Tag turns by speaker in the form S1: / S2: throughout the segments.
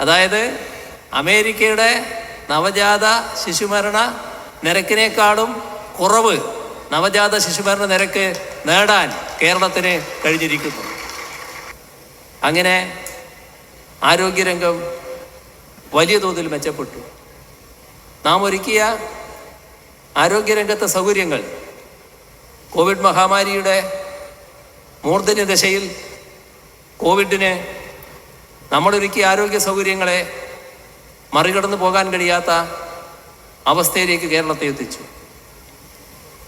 S1: അതായത് അമേരിക്കയുടെ നവജാത ശിശുമരണ നിരക്കിനേക്കാളും കുറവ് നവജാത ശിശുമരണ നിരക്ക് നേടാൻ കേരളത്തിന് കഴിഞ്ഞിരിക്കുന്നു. അങ്ങനെ ആരോഗ്യരംഗം വലിയ തോതിൽ മെച്ചപ്പെട്ടു. നാം ഒരുക്കിയ ആരോഗ്യരംഗത്തെ സൗകര്യങ്ങൾ കോവിഡ് മഹാമാരിയുടെ മൂർധന്യ ദശയിൽ കോവിഡിന് നമ്മളൊരുക്കിയ ആരോഗ്യ സൗകര്യങ്ങളെ മറികടന്നു പോകാൻ കഴിയാത്ത അവസ്ഥയിലേക്ക് കേരളത്തെ എത്തിച്ചു.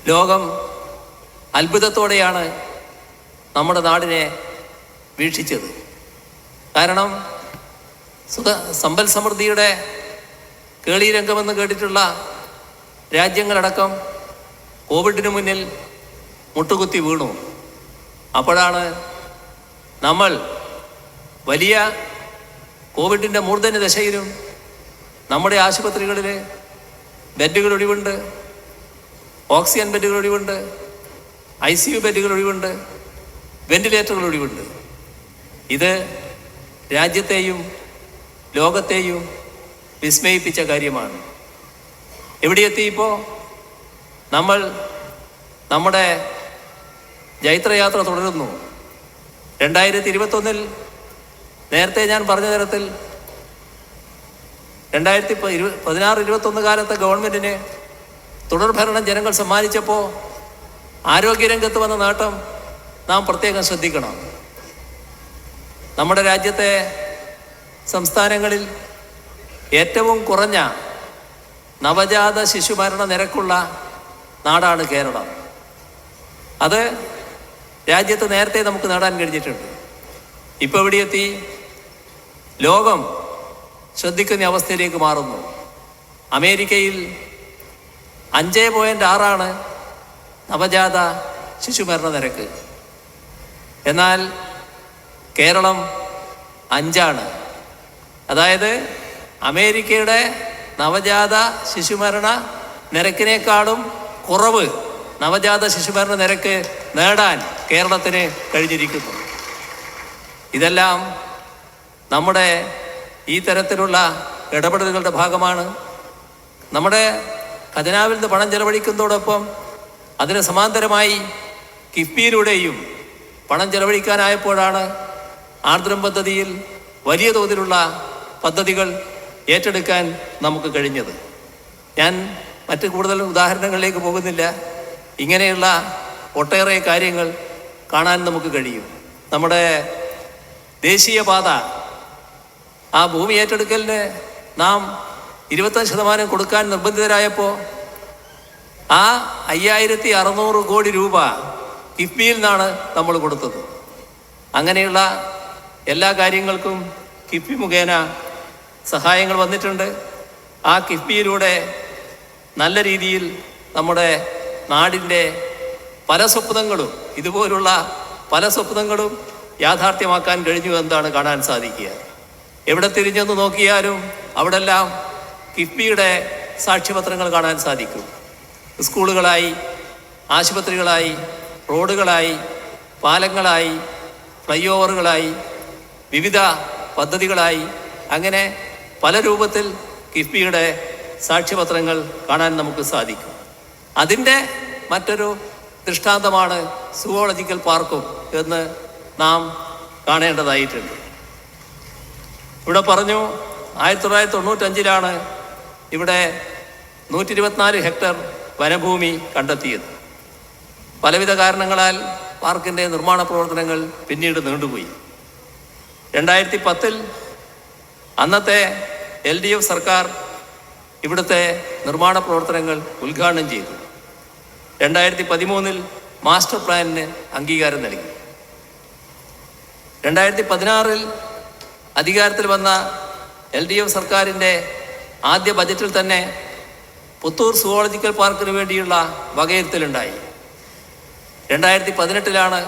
S1: ലോകം അത്ഭുതത്തോടെയാണ് നമ്മുടെ നാടിനെ വീക്ഷിച്ചത്. കാരണം സുഖ സമ്പൽ സമൃദ്ധിയുടെ കേളീരംഗമെന്ന് കേട്ടിട്ടുള്ള രാജ്യങ്ങളടക്കം കോവിഡിന് മുന്നിൽ മുട്ടുകുത്തി വീണു. അപ്പോഴാണ് നമ്മൾ വലിയ കോവിഡിന്റെ മൂർധന്യ ദശയിലും നമ്മുടെ ആശുപത്രികളിൽ ബെഡുകൾ ഒഴിവുണ്ട് ഓക്സിജൻ ബെഡുകൾ ഒഴിവുണ്ട് ഐ സി യു ബെഡുകൾ ഒഴിവുണ്ട് വെന്റിലേറ്ററുകൾ ഒഴിവുണ്ട്. ഇത് രാജ്യത്തെയും ലോകത്തെയും വിസ്മയിപ്പിച്ച കാര്യമാണ്. എവിടെയെത്തി ഇപ്പോൾ നമ്മൾ നമ്മുടെ ജൈത്രയാത്ര തുടരുന്നു. രണ്ടായിരത്തി ഇരുപത്തൊന്നിൽ നേരത്തെ ഞാൻ പറഞ്ഞ തരത്തിൽ രണ്ടായിരത്തി ഇരു പതിനാറ് ഇരുപത്തൊന്ന് കാലത്തെ ഗവൺമെന്റിന് തുടർഭരണം ജനങ്ങൾ സമ്മാനിച്ചപ്പോൾ ആരോഗ്യരംഗത്ത് വന്ന നേട്ടം നാം പ്രത്യേകം ശ്രദ്ധിക്കണം. നമ്മുടെ രാജ്യത്തെ സംസ്ഥാനങ്ങളിൽ ഏറ്റവും കുറഞ്ഞ നവജാത ശിശുമരണ നിരക്കുള്ള നാടാണ് കേരളം. അത് രാജ്യത്ത് നേരത്തെ നമുക്ക് നേടാൻ കഴിഞ്ഞിട്ടുണ്ട്. ഇപ്പോൾ എവിടെയെത്തി? ലോകം ശ്രദ്ധിക്കുന്ന അവസ്ഥയിലേക്ക് മാറുന്നു. അമേരിക്കയിൽ അഞ്ച് പോയിന്റ് ആറാണ് നവജാത ശിശുമരണ നിരക്ക്. എന്നാൽ കേരളം അഞ്ചാണ്. അതായത് അമേരിക്കയുടെ നവജാത ശിശുമരണ നിരക്കിനേക്കാളും കുറവ് നവജാത ശിശുമരണ നിരക്ക് നേടാൻ കേരളത്തിന് കഴിഞ്ഞിരിക്കുന്നു. ഇതെല്ലാം നമ്മുടെ ഈ തരത്തിലുള്ള ഇടപെടലുകളുടെ ഭാഗമാണ്. നമ്മുടെ ഖജനാവിൽ നിന്ന് പണം ചെലവഴിക്കുന്നതോടൊപ്പം അതിന് സമാന്തരമായി കിഫ്ബിയിലൂടെയും പണം ചെലവഴിക്കാനായപ്പോഴാണ് ആർദ്രം പദ്ധതിയിൽ വലിയ തോതിലുള്ള പദ്ധതികൾ ഏറ്റെടുക്കാൻ നമുക്ക് കഴിഞ്ഞത്. ഞാൻ മറ്റ് കൂടുതൽ ഉദാഹരണങ്ങളിലേക്ക് പോകുന്നില്ല. ഇങ്ങനെയുള്ള ഒട്ടേറെ കാര്യങ്ങൾ കാണാൻ നമുക്ക് കഴിയും. നമ്മുടെ ദേശീയപാത ആ ഭൂമി ഏറ്റെടുക്കലിന് നാം ഇരുപത്തഞ്ച് ശതമാനം കൊടുക്കാൻ നിർബന്ധിതരായപ്പോൾ ആ അയ്യായിരത്തി അറുന്നൂറ് കോടി രൂപ കിഫ്ബിയിൽ നിന്നാണ് നമ്മൾ കൊടുത്തത്. അങ്ങനെയുള്ള എല്ലാ കാര്യങ്ങൾക്കും കിഫ്ബി മുഖേന സഹായങ്ങൾ വന്നിട്ടുണ്ട്. ആ കിഫ്ബിയിലൂടെ നല്ല രീതിയിൽ നമ്മുടെ നാടിന്റെ പല സ്വപ്നങ്ങളും ഇതുപോലുള്ള പല സ്വപ്നങ്ങളും യാഥാർത്ഥ്യമാക്കാൻ കഴിഞ്ഞു എന്നാണ് കാണാൻ സാധിക്കുക. എവിടെ തിരിഞ്ഞെന്ന് നോക്കിയാലും അവിടെല്ലാം കിഫ്ബിയുടെ സാക്ഷ്യപത്രങ്ങൾ കാണാൻ സാധിക്കും. സ്കൂളുകളായി ആശുപത്രികളായി റോഡുകളായി പാലങ്ങളായി ഫ്ലൈ ഓവറുകളായി വിവിധ പദ്ധതികളായി അങ്ങനെ പല രൂപത്തിൽ കിഫ്ബിയുടെ സാക്ഷ്യപത്രങ്ങൾ കാണാൻ നമുക്ക് സാധിക്കും. അതിന്റെ മറ്റൊരു ദൃഷ്ടാന്തമാണ് സുവോളജിക്കൽ പാർക്കും എന്ന് നാം കാണേണ്ടതായിട്ടുണ്ട്. ഇവിടെ പറഞ്ഞു ആയിരത്തി തൊള്ളായിരത്തി തൊണ്ണൂറ്റഞ്ചിലാണ് ഇവിടെ നൂറ്റി ഇരുപത്തിനാല് ഹെക്ടർ വനഭൂമി കണ്ടെത്തിയത്. പലവിധ കാരണങ്ങളാൽ പാർക്കിന്റെ നിർമ്മാണ പ്രവർത്തനങ്ങൾ പിന്നീട് നീണ്ടുപോയി. രണ്ടായിരത്തി പത്തിൽ അന്നത്തെ എൽ ഡി എഫ് സർക്കാർ ഇവിടുത്തെ നിർമ്മാണ പ്രവർത്തനങ്ങൾ ഉദ്ഘാടനം ചെയ്തു. രണ്ടായിരത്തി പതിമൂന്നിൽ മാസ്റ്റർ പ്ലാനിന് അംഗീകാരം നൽകി. രണ്ടായിരത്തി പതിനാറിൽ അധികാരത്തിൽ വന്ന എൽ ഡി എഫ് സർക്കാരിന്റെ ആദ്യ ബജറ്റിൽ തന്നെ പുത്തൂർ സുവോളജിക്കൽ പാർക്കിന് വേണ്ടിയുള്ള വകയിരുത്തലുണ്ടായി രണ്ടായിരത്തി പതിനെട്ടിലാണ്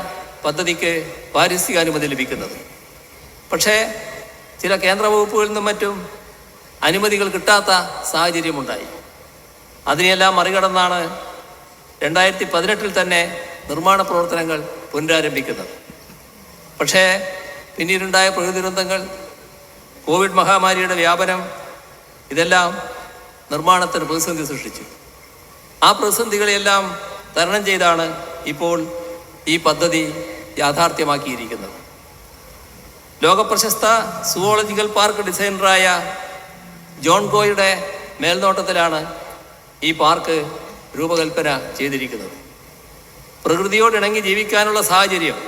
S1: പദ്ധതിക്ക് പാരിസ്ഥിതികാനുമതി ലഭിക്കുന്നത്. പക്ഷേ ചില കേന്ദ്ര വകുപ്പുകളിൽ നിന്നും മറ്റും അനുമതികൾ കിട്ടാത്ത സാഹചര്യമുണ്ടായി. അതിനെയെല്ലാം മറികടന്നാണ് രണ്ടായിരത്തി പതിനെട്ടിൽ തന്നെ നിർമ്മാണ പ്രവർത്തനങ്ങൾ പുനരാരംഭിക്കുന്നത്. പക്ഷേ പിന്നീടുണ്ടായ പ്രകൃതി ദുരന്തങ്ങൾ കോവിഡ് മഹാമാരിയുടെ വ്യാപനം ഇതെല്ലാം നിർമ്മാണത്തിന് പ്രതിസന്ധി സൃഷ്ടിച്ചു. ആ പ്രതിസന്ധികളെല്ലാം തരണം ചെയ്താണ് ഇപ്പോൾ ഈ പദ്ധതി യാഥാർത്ഥ്യമാക്കിയിരിക്കുന്നത്. ലോകപ്രശസ്ത സുവോളജിക്കൽ പാർക്ക് ഡിസൈനറായ ജോൺ ഗോയുടെ മേൽനോട്ടത്തിലാണ് ഈ പാർക്ക് രൂപകൽപ്പന ചെയ്തിരിക്കുന്നത്. പ്രകൃതിയോട് ഇണങ്ങി ജീവിക്കാനുള്ള സാഹചര്യം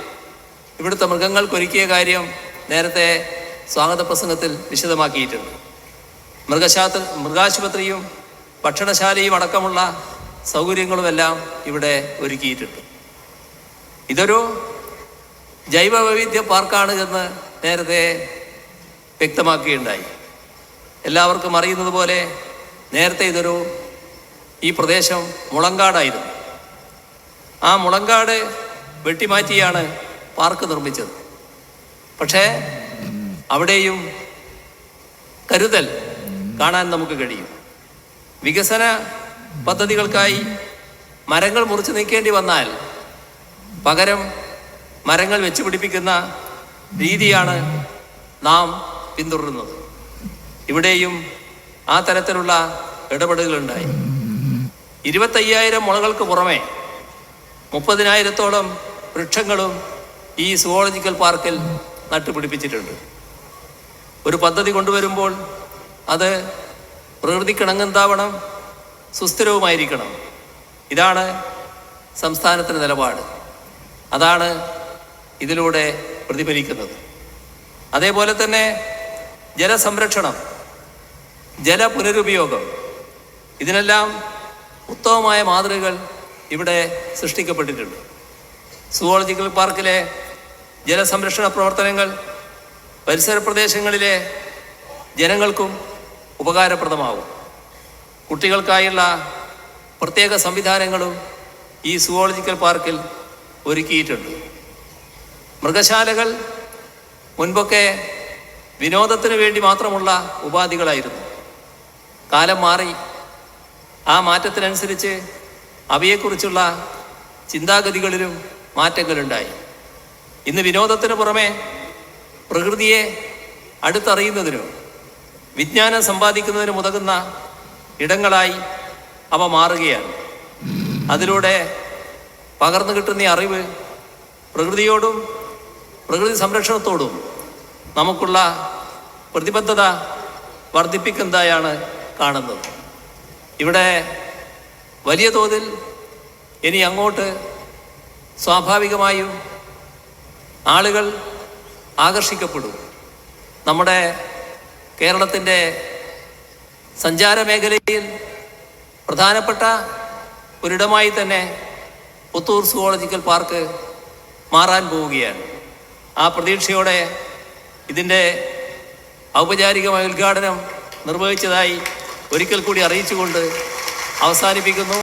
S1: ഇവിടുത്തെ മൃഗങ്ങൾക്കൊരുക്കിയ കാര്യം നേരത്തെ സ്വാഗത പ്രസംഗത്തിൽ വിശദമാക്കിയിട്ടുണ്ട്. മൃഗശാസ്ത്ര മൃഗാശുപത്രിയും ഭക്ഷണശാലയും അടക്കമുള്ള സൗകര്യങ്ങളുമെല്ലാം ഇവിടെ ഒരുക്കിയിട്ടുണ്ട്. ഇതൊരു ജൈവ വൈവിധ്യ പാർക്കാണ് എന്ന് നേരത്തെ വ്യക്തമാക്കുകയുണ്ടായി. എല്ലാവർക്കും അറിയുന്നത് പോലെ നേരത്തെ ഇതൊരു ഈ പ്രദേശം മുളങ്കാടായിരുന്നു. ആ മുളങ്കാട് വെട്ടിമാറ്റിയാണ് പാർക്ക് നിർമ്മിച്ചത്. പക്ഷേ അവിടെയും കരുതൽ കാണാൻ നമുക്ക് കഴിയും. വികസന പദ്ധതികൾക്കായി മരങ്ങൾ മുറിച്ച് നീക്കേണ്ടി വന്നാൽ പകരം മരങ്ങൾ വെച്ച് പിടിപ്പിക്കുന്ന രീതിയാണ് നാം പിന്തുടരുന്നത്. ഇവിടെയും ആ തരത്തിലുള്ള ഇടപെടലുകളുണ്ടായി. ഇരുപത്തയ്യായിരം മുളകൾക്ക് പുറമെ മുപ്പതിനായിരത്തോളം വൃക്ഷങ്ങളും ഈ സുവോളജിക്കൽ പാർക്കിൽ നട്ടുപിടിപ്പിച്ചിട്ടുണ്ട്. ഒരു പദ്ധതി കൊണ്ടുവരുമ്പോൾ അത് പ്രകൃതിക്കിണങ്ങുന്നതാവണം സുസ്ഥിരവുമായിരിക്കണം. ഇതാണ് സംസ്ഥാനത്തിന്റെ നിലപാട്. അതാണ് ഇതിലൂടെ പ്രതിഫലിക്കുന്നത്. അതേപോലെ തന്നെ ജലസംരക്ഷണം ജല പുനരുപയോഗം ഇതിനെല്ലാം ഉത്തമമായ മാതൃകകൾ ഇവിടെ സൃഷ്ടിക്കപ്പെട്ടിട്ടുണ്ട്. സുവോളജിക്കൽ പാർക്കിലെ ജലസംരക്ഷണ പ്രവർത്തനങ്ങൾ പരിസര പ്രദേശങ്ങളിലെ ജനങ്ങൾക്കും ഉപകാരപ്രദമാവും. കുട്ടികൾക്കായുള്ള പ്രത്യേക സംവിധാനങ്ങളും ഈ സുവോളജിക്കൽ പാർക്കിൽ ഒരുക്കിയിട്ടുണ്ട്. മൃഗശാലകൾ മുൻപൊക്കെ വിനോദത്തിന് വേണ്ടി മാത്രമുള്ള ഉപാധികളായിരുന്നു. കാലം മാറി. ആ മാറ്റത്തിനനുസരിച്ച് അവയെക്കുറിച്ചുള്ള ചിന്താഗതികളിലും മാറ്റങ്ങളുണ്ടായി. ഇന്ന് വിനോദത്തിന് പുറമെ പ്രകൃതിയെ അടുത്തറിയുന്നതിനും വിജ്ഞാനം സമ്പാദിക്കുന്നതിനും ഉതകുന്ന ഇടങ്ങളായി അവ മാറുകയാണ്. അതിലൂടെ പകർന്നു കിട്ടുന്ന അറിവ് പ്രകൃതിയോടും പ്രകൃതി സംരക്ഷണത്തോടും നമുക്കുള്ള പ്രതിബദ്ധത വർദ്ധിപ്പിക്കുന്നതായാണ് കാണുന്നത്. ഇവിടെ വലിയ തോതിൽ ഇനി അങ്ങോട്ട് സ്വാഭാവികമായും ആളുകൾ ആകർഷിക്കപ്പെടും. നമ്മുടെ കേരളത്തിന്റെ സഞ്ചാര മേഖലയിൽ പ്രധാനപ്പെട്ട ഒരിടമായി തന്നെ പുത്തൂർ സുവോളജിക്കൽ പാർക്ക് മാറാൻ പോവുകയാണ്. ആ പ്രതീക്ഷയോടെ ഇതിന്റെ ഔപചാരികമായ ഉദ്ഘാടനം നിർവഹിച്ചതായി ഒരിക്കൽ കൂടി അറിയിച്ചുകൊണ്ട് അവസാനിപ്പിക്കുന്നു.